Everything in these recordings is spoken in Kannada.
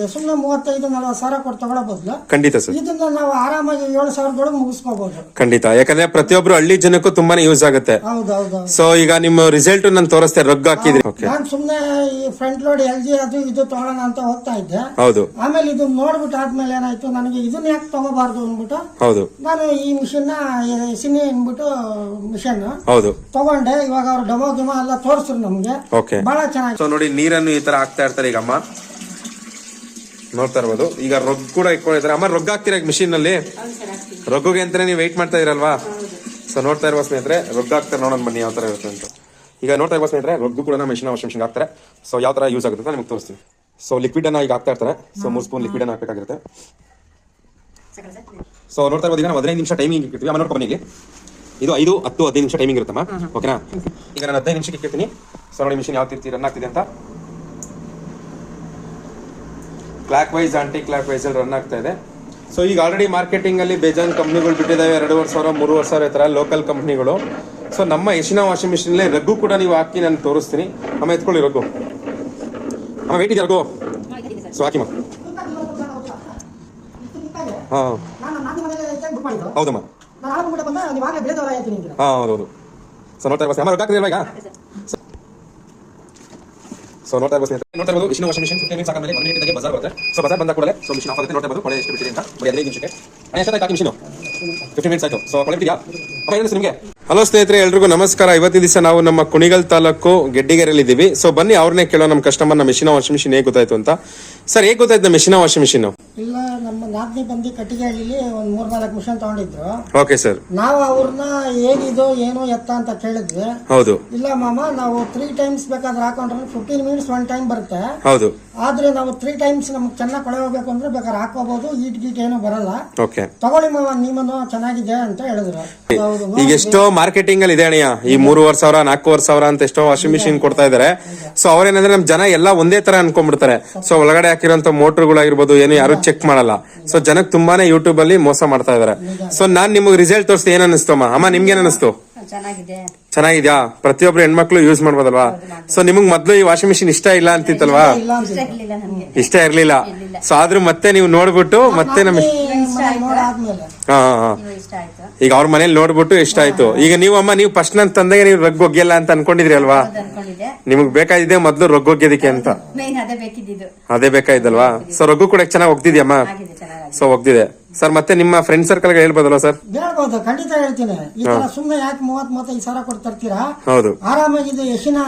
ಇದೆ. ಸುಮ್ಮನೆ ಮೂವತ್ತೈದು ನಲವತ್ತು ಸಾವಿರ ಕೊಟ್ಟು ತಗೊಳ್ಳೋ ಬದಲು ಖಂಡಿತ ಸರ್. ಇದನ್ನ ನಾವು ಆರಾಮಾಗಿ ಏಳು ಸಾವಿರದೊಳಗೆ ಮುಗಿಸ್ಕೋಬಹುದು ಖಂಡಿತ. ಯಾಕಂದ್ರೆ ಪ್ರತಿಯೊಬ್ರು ಹಳ್ಳಿ ಜನಕ್ಕೂ ತುಂಬಾನೇ ಯೂಸ್ ಆಗುತ್ತೆ. ಹೌದು ಹೌದು ಸೊ ಈಗ ನಿಮ್ಮ ರಿಸಲ್ಟ್ ನಾನು ತೋರಿಸ್ತೇನೆ ರಗ್ ಹಾಕಿದ್ರೆ. ಓಕೆ ನಾನು ಸುಮ್ಮನೆ ಈ ಫ್ರಂಟ್ ಲೋಡ್ ಎಲ್ ಜಿ ಅದು ಇದು ತಗೊಳ್ಳೋಣ ಅಂತ ಹೋಗ್ತಾ ಇದ್ದೆ. ಹೌದು. ಆಮೇಲೆ ಇದು ನೋಡ್ಬಿಟ್ಟು ಆದ್ಮೇಲೆ ಏನಾಯ್ತು? ನನಗೆ ಇದನ್ನ ಯಾಕೆ ತಗೋಬಾರ್ದು ಅಂದ್ಬಿಟ್ಟು ಹೌದು. ನಾನು ಈ ಮಿಷನ್ನ ಸಿನಿ ಅಂದ್ಬಿಟ್ಟು ಮಿಷನ್ ಹೌದು. ತಗೊಂಡೆ. ಇವಾಗ ಅವ್ರು ಡಮೋ ಗಿಮೋ ಎಲ್ಲ ತೋರಿಸ್ರು ನಮ್ಗೆ. ಓಕೆ ಬಹಳ ಚೆನ್ನಾಗಿ ಸೊ ನೋಡಿ ನೀರನ್ನು ಈ ತರ ಹಾಕ್ತಾ ಇರ್ತಾರೆ ಈಗ ಅಮ್ಮ ನೋಡ್ತಾ ಇರ್ಬೋದು. ಈಗ ರೊಗ್ ಕೂಡ ಇಟ್ಕೊಂಡಿದ್ದಾರೆ. ಅಮ್ಮ ರೊಗ್ ಹಾಕ್ತೀರಾ ಮಿಷಿನ್ನಲ್ಲಿ ರೊಗ್ಗುಗೆ ಅಂತಾನೆ ನೀವು ವೆಯ್ಟ್ ಮಾಡ್ತಾ ಇರಲ್ವಾ? ಸೊ ನೋಡ್ತಾ ಇರುವ ಸ್ನೇಹಿತರೆ ರೊಗ್ ಹಾಕ್ತಾರೆ ನೋಡೋಣ ಬನ್ನಿ ಯಾವ ತರ ಇರುತ್ತೆ ಅಂತ. ಈಗ ನೋಡ್ತಾ ಇರುವ ಸ್ನೇಹಿತರೆ ರೊಗ್ಗು ಕೂಡ ಮಿಷಿನ್ ವಾಷಿಂಗ್ ಮಿಷಿನ್ ಹಾಕ್ತಾರೆ. ಸೊ ಯಾವ ತರ ಯೂಸ್ ಆಗುತ್ತೆ ಅಂತ ನಿಮ್ಗೆ ತೋರಿಸ್ತೀನಿ. ಸೊ ಲಿಕ್ವಿಡ್ ಅನ್ನ ಈಗ ಹಾಕ್ತಾ ಇರ್ತಾರೆ. ಸೊ ಮೂರು ಸ್ಪೂನ್ ಲಿಕ್ವಿಡ್ ಅನ್ನ ಹಾಕಬೇಕಾಗಿರುತ್ತೆ. ಸೊ ನೋಡ್ತಾ ಇರ್ಬೋದು ಈಗ ನಾವು ಹದಿನೈದು ನಿಮಿಷ ಟೈಮಿಂಗ್ ಇರ್ತೀವಿ ಆಮೇಲೆ ನೋಡ್ಕೊಂಡು ಬನ್ನಿ ಇದು ಐದು ಹತ್ತು ಹದಿನೈದು ನಿಮಿಷ ಟೈಮಿಂಗ್ ಇರುತ್ತಮ್ಮ. ಓಕೆನಾ ಈಗ ನಾನು ಹದಿನೈದು ನಿಮಿಷಕ್ಕೆ ಇಟ್ಟಿರ್ತೀನಿ. ಸೊ ನೋಡಿ ಮಿಷಿನ್ ಯಾವ ರೀತಿ ರನ್ ಆಗ್ತಿದೆ ಅಂತ. Clockwise anticlockwise ಅಲ್ಲಿ ರನ್ ಆಗ್ತಾ ಇದೆ. ಸೊ ಈಗ ಆಲ್ರೆಡಿ ಮಾರ್ಕೆಟಿಂಗ್ ಅಲ್ಲಿ ಬೇಜಾನ್ ಕಂಪ್ನಿಗಳು ಬಿಟ್ಟಿದ್ದಾವೆ ಎರಡೂವರೆ ಸಾವಿರ ಮೂರುವರೆ ಸಾವಿರ ಈ ತರ ಲೋಕಲ್ ಕಂಪ್ನಿಗಳು ಸೊ ನಮ್ಮ ಯಶಿನ ವಾಷಿಂಗ್ ಮಿಷಿನ್ ರಗ್ಗು ಕೂಡ ನೀವು ಹಾಕಿ ನಾನು ತೋರಿಸ್ತೀನಿ. ಅಮ್ಮ ಎತ್ಕೊಳ್ಳಿ ರಗ್ಗು ಅಮ್ಮ ವೇಟ್ ಇದೆ ರಘು? ಸೊ ಹಾಕಿಮ್ಮ ಹಾ ಹೌದಮ್ಮ ಹಾ ಹೌದೌದು ಸೊ ನೋಡ್ತಾ ಇರ್ಬೋದು. ಅಮ್ಮ ರೊಕ್ಕ ಈಗ ಸೊ ನೋಡ್ತಾ ಇರ್ಬೋದು. ನೋಡ್ತಾ ಇರ್ಬೋದು machine washing machine fifty minutes ಆದ್ಮೇಲೆ ಒಂದು ಮಿನಿಟ್ ಬಜಾರ್ ಬರುತ್ತೆ ಸೊ ಬಜಾರ್ ಬಂದ ಕೂಡಲೇ ಸೊ ಮಿಷಿನ್ ಆಫ್ ಆಗುತ್ತೆ ನೋಡ್ತಾ ಇರ್ಬೋದು ಕೊಳೆ ಎಷ್ಟು ಬಿಟ್ಟಿದೆ ಅಂತ ಬರೀ ಹದಿನೈದು ನಿಮಿಷಕ್ಕೆ ಎಷ್ಟಾಯ್ತು ಹಾಕಿ ಮಿಷಿನು ಫಿಫ್ಟೀನ್ ಮಿನಿಟ್ಸ್ ಆಯ್ತು ಸೊ ಕೊಳೆ ಏನು ನಿಮಗೆ ಹಲೋ ಸ್ನೇಹಿತರೆ ಎಲ್ರಿಗೂ ನಮಸ್ಕಾರ. ಇವತ್ತಿನ ದಿವಸ ನಾವು ನಮ್ಮ ಕುಣಿಗಲ್ ತಾಲೂಕು ಗೆಡ್ಡಿಗೆರೆಯಲ್ಲಿ ಇದ್ದೀವಿ ಸೊ ಬನ್ನಿ ಅವ್ರನ್ನೇ ಕೇಳೋ ನಮ್ಮ ಕಸ್ಟಮರ್ ನಮ್ಮ ಮಿಷಿನ ವಾಷಿಂಗ್ ಮಿಷಿನ್ ಹೇಗೆ ಗೊತ್ತಾಯ್ತು ಅಂತ. ಸರ್ ಹೇಗೆ ಗೊತ್ತಾಯ್ತು ನಮ್ಮ ಮಿಷಿನ ವಾಷಿಂಗ್ ಮಿಷಿನ್ ಇಲ್ಲ ನಮ್ಮ ನಾಲ್ಕನೇ ಬಂದು ಕಟ್ಟಿಗೆಹಳ್ಳಿಲಿ ಒಂದು ಮೂರ್ ನಾಲ್ಕು ಮಿಷನ್ ತಗೊಂಡಿದ್ರು. ಓಕೆ ಸರ್ ನಾವು ಅವ್ರನ್ನ ಏನಿದು ಏನು ಎತ್ತ ಅಂತ ಕೇಳಿದ್ವಿ. ಹೌದು. ಇಲ್ಲ ಮಾಮ ನಾವು ತ್ರೀ ಟೈಮ್ಸ್ ಬೇಕಾದ್ರೆ ಹಾಕೊಂಡ್ರೆ ಫಿಫ್ಟೀನ್ ಮಿನಿಟ್ಸ್ ಒನ್ ಟೈಮ್ ಬರುತ್ತೆ. ಹೌದು. ಆದ್ರೆ ನಾವು ತ್ರೀ ಟೈಮ್ಸ್ ನಮ್ಗೆ ಚೆನ್ನಾಗಿ ಕೊಳೆ ಹೋಗ್ಬೇಕು ಅಂದ್ರೆ ಬೇಕಾದ್ರೆ ಹಾಕೋಬಹುದು ಈಟ್ ಗೀಟ್ ಏನು ಬರಲ್ಲ. ಓಕೆ ತಗೊಳ್ಳಿ ಮಾವ ನಿಮ್ಮನ್ನು ಚೆನ್ನಾಗಿದೆ ಅಂತ ಹೇಳಿದ್ರು. ಹೌದು ಈಗ ಎಷ್ಟೋ ಮಾರ್ಕೆಟಿಂಗ್ ಅಲ್ಲಿ ಇದೆ ಅಣ್ಣ ಈ ಮೂರುವರೆ ಸಾವಿರ ನಾಲ್ಕೂವರೆ ಸಾವಿರ ಅಂತ ಎಷ್ಟೋ ವಾಷಿಂಗ್ ಮಿಷಿನ್ ಕೊಡ್ತಾ ಇದಾರೆ. ಸೊ ಅವ್ರೇನಂದ್ರೆ ನಮ್ ಜನ ಎಲ್ಲ ಒಂದೇ ತರ ಅನ್ಕೊಂಡ್ಬಿಡ್ತಾರೆ. ಸೊ ಒಳಗಡೆ ಹಾಕಿರೋಂತ ಮೋಟರ್ಗಳಾಗಿರ್ಬೋದು ಏನು ಯಾರು ಚೆಕ್ ಮಾಡಲ್ಲ. ಸೊ ಜನಕ್ಕೆ ತುಂಬಾನೇ ಯೂಟ್ಯೂಬ್ ಅಲ್ಲಿ ಮೋಸ ಮಾಡ್ತಾ ಇದಾರೆ. ಸೊ ನಾನ್ ನಿಮಗೆ ರಿಸಲ್ಟ್ ತೋರಿಸ್ತೀನಿ. ಏನ್ ಅನಿಸ್ತು ಅಮ್ಮ? ಅಮ್ಮ ನಿಮ್ಗೆ ಏನ್ ಅನಿಸ್ತು ಚೆನ್ನಾಗಿದೆ. ಚೆನ್ನಾಗಿದ್ಯಾ? ಪ್ರತಿಯೊಬ್ರು ಹೆಣ್ಮಕ್ಳು ಯೂಸ್ ಮಾಡ್ಬೋದಲ್ವಾ? ಸೊ ನಿಮ್ಗೆ ಮೊದ್ಲು ಈ ವಾಷಿಂಗ್ ಮಿಷಿನ್ ಇಷ್ಟ ಇಲ್ಲ ಅಂತಿತ್ತಲ್ವಾ? ಇಷ್ಟ ಇರ್ಲಿಲ್ಲ ನಮ್ಗೆ. ಸೊ ಆದ್ರೂ ಮತ್ತೆ ನೀವು ನೋಡ್ಬಿಟ್ಟು ಮತ್ತೆ ನೋಡಾದ್ಮೇಲೆ ಹಾ ಹಾ, ಹಾ. ನೀವು ಇಷ್ಟ ಆಯ್ತು? ಈಗ ಅವ್ರ ಮನೇಲಿ ನೋಡ್ಬಿಟ್ಟು ಇಷ್ಟ ಆಯ್ತು. ಈಗ ನೀವು ಅಮ್ಮ ನೀವು ಫಸ್ಟ್ ನನ್ ತಂದೆಗೆ ನೀವು ರಗ್ ಒಗ್ಯಲ್ಲ ಅಂತ ಅನ್ಕೊಂಡಿದ್ರಿ ಅಲ್ವಾ? ನಿಮ್ಗೆ ಅನ್ಕೊಂಡಿದ್ದೆ. ನಿಮಗ್ ಬೇಕಾಗಿದೆ ಮೊದ್ಲು ರಗ್ ಒಗ್ಯೋದಿಕ್ಕೆ ಅಂತ. ಅದೇ ಬೇಕಿದ್ದಿದ್ದು. ಅದೇ ಬೇಕಾಯ್ತಲ್ವಾ ಸೊ ರಗ್ಗು ಕೂಡ ಚೆನ್ನಾಗಿ ಹೋಗ್ತಿದ್ಯಮ್ಮ ಸೊ ಒಗ್ದಿದೆ. ಸರ್ ಮತ್ತೆ ನಿಮ್ಮ ಫ್ರೆಂಡ್ ಸರ್ಕಲ್ ಹೇಳ್ಬೋದಲ್ಲ ಸರ್ ಹೇಳ್ಬೋದು ಖಂಡಿತ ಹೇಳ್ತೀನಿ. ಈ ತರ ಸುಮ್ಮನೆ ಯಾಕೆ ಮೂವತ್ ಮೂವತ್ತೈದು ಸಾವಿರ ಕೊಟ್ಟು ತರ್ತೀರಾ ಹೌದು. ಆರಾಮಾಗಿದೆ ಯಶಿನ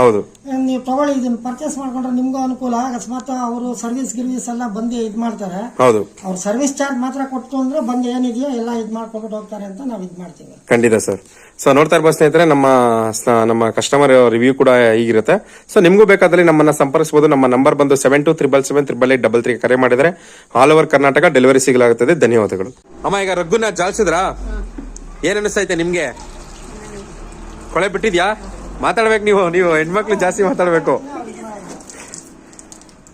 ಹೌದು. ನೀವು ತಗೊಳ್ಳಿ ಇದನ್ನ ಪರ್ಚೇಸ್ ಮಾಡ್ಕೊಂಡ್ರೆ ನಿಮ್ಗೂ ಅನುಕೂಲ. ಅಕಸ್ಮಾತ್ ಅವರು ಸರ್ವಿಸ್ ಗಿರ್ವಿಸ್ ಎಲ್ಲ ಬಂದು ಇದ್ ಮಾಡ್ತಾರೆ. ಹೌದು. ಅವ್ರ ಸರ್ವಿಸ್ ಚಾರ್ಜ್ ಮಾತ್ರ ಕೊಟ್ಟು ಅಂದ್ರೆ ಬಂದು ಏನಿದೆಯೋ ಎಲ್ಲ ಇದ್ ಮಾಡ್ಕೊಂಡು ಹೋಗ್ತಾರೆ ಅಂತ ನಾವ್ ಇದ್ ಮಾಡ್ತೀವಿ. ಖಂಡಿತ ಸರ್ ಸೊ ನೋಡ್ತಾ ಇರ್ಬೋದು ಸ್ನೇಹಿತರೆ ನಮ್ಮ ನಮ್ಮ ಕಸ್ಟಮರ್ ರಿವ್ಯೂ ಕೂಡ ಹೀಗಿರುತ್ತೆ ಸೊ ನಿಮಗೂ ಬೇಕಾದಲ್ಲಿ ನಮ್ಮನ್ನ ಸಂಪರ್ಕಿಸಬಹುದು ನಮ್ಮ ನಂಬರ್ ಬಂದು seven two triple seven triple eight double three ಕರೆ ಮಾಡಿದ್ರೆ ಆಲ್ ಓವರ್ ಕರ್ನಾಟಕ ಡೆಲಿವರಿ ಸಿಗಲಾಗುತ್ತದೆ. ಧನ್ಯವಾದಗಳು. ಅಮ್ಮ ಈಗ ರಘುನ ಜಾಲ್ಸಿದ್ರಾ? ಏನ್ ಅನಿಸ್ತೈತೆ ನಿಮ್ಗೆ? ಕೊಳೆ ಬಿಟ್ಟಿದ್ಯಾ? ಮಾತಾಡ್ಬೇಕು ನೀವು ನೀವು ಹೆಣ್ಮಕ್ಳು ಜಾಸ್ತಿ ಮಾತಾಡ್ಬೇಕು.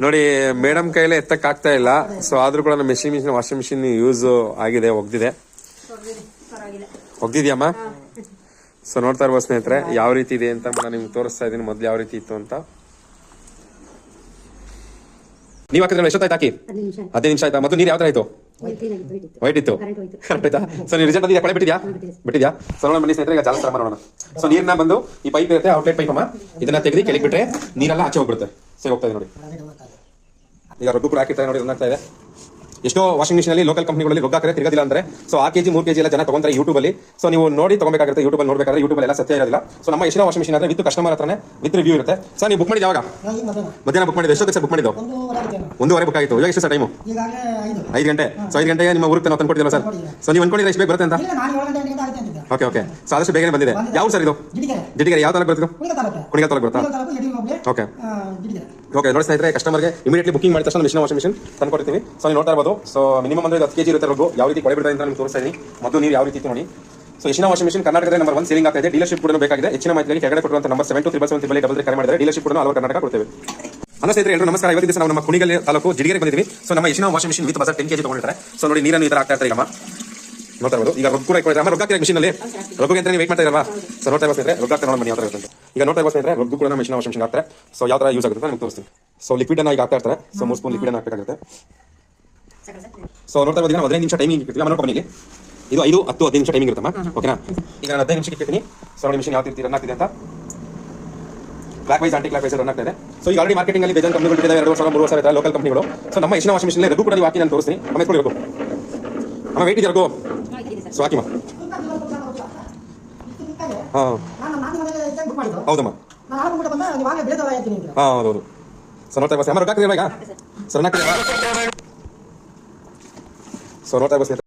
ನೋಡಿ ಮೇಡಮ್ ಕೈಲೇ ಎತ್ತಕ್ಕೆ ಆಗ್ತಾ ಇಲ್ಲ. ಸೊ ಆದ್ರೂ ಕೂಡ ನಮ್ಮ machine machine washing machine use ಆಗಿದೆ ಒಗ್ದಿದೆ. ಒಗ್ದಿದ್ಯಮ್ಮ ಸೊ ನೋಡ್ತಾ ಇರ್ಬೋದು ಸ್ನೇಹಿತರೆ ಯಾವ ರೀತಿ ಇದೆ ಅಂತ ನಾನು ನಿಮ್ಗೆ ತೋರಿಸ್ತಾ ಇದ್ದೀನಿ. ಮೊದ್ಲು ಯಾವ ರೀತಿ ಇತ್ತು ಅಂತ. ನೀವ್ ಹಾಕಿದ್ರೆ ಎಷ್ಟೊತ್ತಾಯ್ತು ಹಾಕಿ? ಹದಿನೈದು ನಿಮಿಷ ಆಯ್ತಾ? ಮತ್ತೆ ನೀರು ಯಾವ ತರ ಆಯ್ತು ವೈಟ್ ಇತ್ತು. ಕರೆಕ್ಟ್ ಆಯ್ತಾ ಸೊ ನೀವು ರಿಸಲ್ಟ್ ಬಂದಿದ್ಯಾ? ಕಳೆ ಬಿಟ್ಟಿದ್ಯಾ? ಬಿಟ್ಟಿದ್ಯಾ? ಸೊ ನೋಡೋಣ ಬನ್ನಿ ಸ್ನೇಹಿತರೆ ಈಗ ಜಾಲ ಸ್ನಾನ ಮಾಡೋಣ. ಸೊ ನೀರನ್ನ ಬಂದು ಈ ಪೈಪ್ ಇರುತ್ತೆ ಔಟ್ಲೆಟ್ ಪೈಪ್ ಅಮ್ಮ. ಇದನ್ನ ತೆಗೆದು ಕೆಳಗೆ ಬಿಟ್ರೆ ನೀರೆಲ್ಲ ಆಚೆ ಹೋಗ್ಬಿಡುತ್ತೆ. ಸರಿ ಹೋಗ್ತಾ ಇದೆ ನೋಡಿ. ಈಗ ರೊಬ್ಬರು ಕೂಡ ಹಾಕಿರ್ತಾರೆ ನೋಡಿ ಇದೆ? ಎಷ್ಟೋ ವಾಷಿಂಗ್ ಮಿಷನ್ ಅಲ್ಲಿ ಲೋಕಲ್ ಕಂಪನಿಗಳಲ್ಲಿ ರೊಕ್ಕ ಹಾಕಿದ್ರೆ ತಿರುಗದಿಲ್ಲ ಅಂದ್ರೆ ಸೊ ಆ ಕೆಜಿ ಮೂರು ಕೆಜಿ ಎಲ್ಲ ಜನ ತಗೊಂತಾರೆ ಯೂಟ್ಯೂಬ್ ಅಲ್ಲಿ. ಸೊ ನೀವು ನೋಡಿ ತಗೋಬೇಕಾಗುತ್ತೆ ಯೂಟ್ಯೂಬ್ ಅಲ್ಲಿ ನೋಡಬೇಕಾದ್ರೆ ಯೂಟ್ಯೂಬ್ ಎಲ್ಲ ಸತ್ಯ ಇರೋದಿಲ್ಲ. ಸೊ ನಮ್ಮ ಎಷ್ಟೋ ವಾಷಿಂಗ್ ಮಿಷನ್ ಆದ್ರೆ ವಿತ್ ಕಸ್ಟಮರ್ ಹತ್ರನೇ ವಿತ್ ರಿವ್ಯೂ ಇರುತ್ತೆ. ಸರ್ ನೀವು ಬುಕ್ ಮಾಡಿದ ಯಾವಾಗ? ಮಧ್ಯಾಹ್ನ. ಬುಕ್ ಮಾಡಿದ್ದು ಎಷ್ಟೊತ್ತಿಗೆ ಸರ್ ಬುಕ್ ಮಾಡಿದ್ದು? ಒಂದೂವರೆ ಬುಕ್ ಆಯಿತು ಇವಾಗ ಎಷ್ಟು ಸರ್ ಟೈಮು ಐದು. ಗಂಟೆ. ಸೊ ಐದು ಗಂಟೆಗೆ ನಿಮ್ಮ ಊರಿಗೆ ನಾವು ಕೊಡ್ತೀವಿ ಸರ್? ಸೊ ನೀವು ಅನ್ಕೊಂಡಿದ್ರೆ ಎಷ್ಟು ಬೇಗ ಬರುತ್ತೆ ಅಂತ? ಓಕೆ ಓಕೆ ಸೊ ಆದಷ್ಟು ಬೇಗನೆ ಬಂದಿದೆ. ಯಾವ ಸರ್ ಇದು? ಗಿಡಿಗೆರೆ ಜಿಟಿಗೆ ಯಾವ ತಾಲೂಕು ಬರುತ್ತೆ ಕುಣಿಗಾ ತಾಲೂಕು. ಬರುತ್ತಾ? ಓಕೆ ಓಕೆ ನೋಡಿ ಸ್ನೇಹಿತರೆ ಕಸ್ಟಮರ್ಗೆ ಇಮಿಡಿಯೇಟ್ಲಿ ಬುಕಿಂಗ್ ಮಾಡಿದ ತಕ್ಷಣ ಮಿಷನ್ ವಾಷಿಂಗ್ ಮಿಷನ್ ತಂದ್ಕೊಡ್ತೀವಿ ಸೊ ನೀವು ನೋಡ್ತಾ ಇರ್ಬೋದು. ಸೊ ಮಿನಿಮಮ್ ಅಂದ್ರೆ ಹತ್ತು ಕೆಜಿ ಇರುತ್ತೆ ರೋಗ ಯಾವ ರೀತಿ ಕೊಳೆ ಬಿಡ್ತಾ ಅಂತ ನಿಮ್ಗೆ ತೋರಿಸ್ತಾ ಇದೀನಿ. ಮೊದಲು ನೀರು ಯಾವ ರೀತಿ ನೋಡಿ. ಸೊ ಹೆಚ್ಚಿನ ವಾಷಿಂಗ್ ಮಿಷನ್ ಕರ್ನಾಟಕದ ನಂಬರ್ ಒನ್ ಸೇಲಿಂಗ್ ಆಗ್ತಾ ಇದೆ. ಡೀಲರ್ಶಿಪ್ ಕೂಡ ಬೇಕಾಗಿದೆ. ಹೆಚ್ಚಿನ ಮಾಹಿತಿಗೆ ಕೆಳಗಡೆ ಕೊಡುವಂತ number seven two triple seven triple double three ಕರೆ ಮಾಡಿದರೆ ಡೀಲರ್ಶಿಪ್ ಕೂಡ ಆಲ್ ಕರ್ನಾಟಕ ಕೊಡ್ತೇವೆ. ಅನ್ನ ಸ್ನೇಹಿತರೆ ಎಲ್ಲರೂ ನಮಸ್ಕಾರ. ಇವತ್ತು ದಿವಸ ನಾವು ನಮ್ಮ ಕುಣಿಗಲ್ ತಾಲೂಕು ಜಿಡಿಗೆ ಬಂದಿದ್ವಿ ಸೊ ನಮ್ಮ ಹೆಚ್ಚಿನ ವಾಷಿಂಗ್ ಮಿಷನ್ ವಿತ್ ಬಜಾರ್ ಟೆನ್ ಕೆಜಿ ತಗೊಂಡಿರ್ತಾರೆ ಸೊ ನೋಡಿ ನೀರನ್ನು ಈ ತರ ಆಗ್ತಾ ಇರ್ತಾರೆ ಅಮ್ಮ. ನೋಡ್ತಾ ಇರೋದು ಈಗ ರೊಕ್ಕ ಕೂಡ ಇಟ್ಕೊಂಡಿದ್ರೆ ಅಮ್ಮ ರೊಗ್ಗಾಕ್ತೀರಾ ಮಿಷಿನ್ ಅಲ್ಲಿ? ರೊಗ್ಗುಗೆ ಅಂತ ವೇಟ್ ಮಾಡ್ತಾ ಇರಲ್ವಾ? ಸೊ ನೋಡ್ತಾ ಸ್ನೇಹಿತರೆ. ರೊಕ್ಕ ನೋಡೋಣ ಮನೆ ಯಾವ ಥರ ಈಗ ನೋಡ್ತಾ ಸ್ನೇಹಿತರೆ ರೊಗ್ಗು ಕೂಡ ಮಿಷಿನ್ ವಾಷಿಂಗ್ ಮಿಷನ್ ಆಗ್ತಾರೆ ಸೊ ಯಾವ ಥರ ಯೂಸ್ ಆಗುತ್ತೆ ನಿಮ್ಗೆ ತೋರಿಸ್ತೀನಿ. ಸೊ ಲಿಕ್ವಿಡ್ ಅನ್ನ ಈಗ ಹಾಕ್ತಾ ಇರ್ತಾರೆ. ಸೊ ಮೂರು ಸ್ಪೂನ್ ಲಿಕ್ವಿಡ್ ಹಾಕಬೇಕಾಗುತ್ತೆ. ಸೊ ನೋಡ್ತಾ ಇದ್ದೀನಿ ಹದಿನೈದು ನಿಮಿಷ ಟೈಮಿಂಗ್ ಇರ್ತೀವಿ ಆಮೇಲೆ ಕಂಪನಿಗೆ ಇದು ಐದು ಹತ್ತು ಹದಿನೈದು ನಿಮಿಷ ಟೈಮಿಂಗ್ ಇರುತ್ತಮ್ಮ. ಓಕೆನಾ ಈಗ ನಾನು ಹದಿನೈದು ನಿಮಿಷಕ್ಕೆ ಇಟ್ಟಿರ್ತೀನಿ. ಸೊ ನೋಡಿ ನಿಮಿಷ ಯಾವ ರೀತಿ ರನ್ ಆಗ್ತಿದೆ ಅಂತ. Clockwise anticlockwise run ಆಗ್ತಿದೆ ಸೊ ಈಗ ಆಲ್ರೆಡಿ ಮಾರ್ಕೆಟಿಂಗ್ ಅಲ್ಲಿ ಬೇಜಾನ್ ಕಂಪನಿಗಳು ಬಿಟ್ಟಿದೆ ಎರಡು ವರ್ಷ ಮೂರು ವರ್ಷ ಆಯ್ತಾ? ಲೋಕಲ್ ಕಂಪನಿಗಳು ಸೊ ನಮ್ಮ ಯಶನ ವಾಷಿಂಗ್ ಮಿಷನ್ ರಘು ಕೂಡ ಹಾಕಿ ನಾನು ತೋರಿಸ್ತೀನಿ. ಆಮೇಲೆ ರಘು ಅಮ್ಮ ವೆಯ್ಟ್ ಇದೆ ರಘು ಸೊ ಹಾಕಿಮ್ಮ. ಹಾಂ ಹೌದಮ್ಮ. ಹಾಂ ಹೌದು ಸರ್ ಸೊ ನೋಡ್ತಾ ಸರ್ ಅಮ್ಮ ರೊಕ್ಕ ಈಗ ಸೊ ರನ್ ಆಗ್ತಿದೆ ಸೊ ನೋಡ್ತಾ ಇರ್ಬೋದು ಸ್ನೇಹಿತರೆ